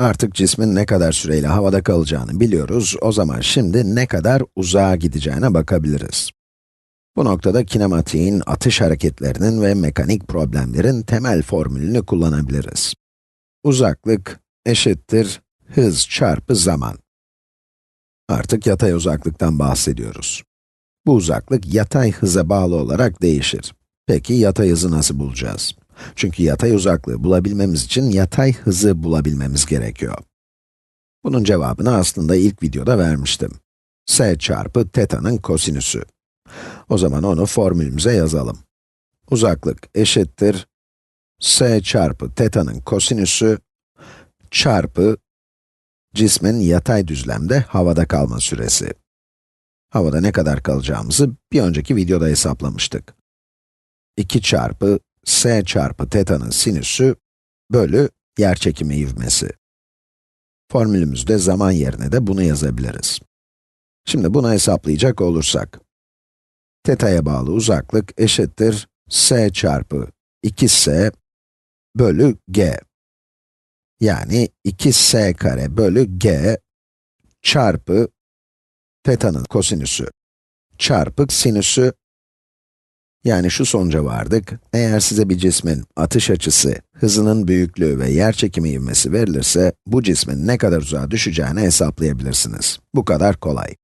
Artık cismin ne kadar süreyle havada kalacağını biliyoruz. O zaman şimdi ne kadar uzağa gideceğine bakabiliriz. Bu noktada kinematiğin, atış hareketlerinin ve mekanik problemlerin temel formülünü kullanabiliriz. Uzaklık eşittir hız çarpı zaman. Artık yatay uzaklıktan bahsediyoruz. Bu uzaklık yatay hıza bağlı olarak değişir. Peki yatay hızı nasıl bulacağız? Çünkü yatay uzaklığı bulabilmemiz için yatay hızı bulabilmemiz gerekiyor. Bunun cevabını aslında ilk videoda vermiştim. s çarpı teta'nın kosinüsü. O zaman onu formülümüze yazalım. Uzaklık eşittir s çarpı teta'nın kosinüsü çarpı cismin yatay düzlemde havada kalma süresi. Havada ne kadar kalacağımızı bir önceki videoda hesaplamıştık. 2 çarpı s çarpı teta'nın sinüsü bölü yerçekimi ivmesi. Formülümüzde zaman yerine de bunu yazabiliriz. Şimdi bunu hesaplayacak olursak, teta'ya bağlı uzaklık eşittir s çarpı 2s bölü g. Yani 2s kare bölü g çarpı teta'nın kosinüsü çarpı sinüsü yani şu sonuca vardık, eğer size bir cismin atış açısı, hızının büyüklüğü ve yerçekimi ivmesi verilirse, bu cismin ne kadar uzağa düşeceğini hesaplayabilirsiniz. Bu kadar kolay.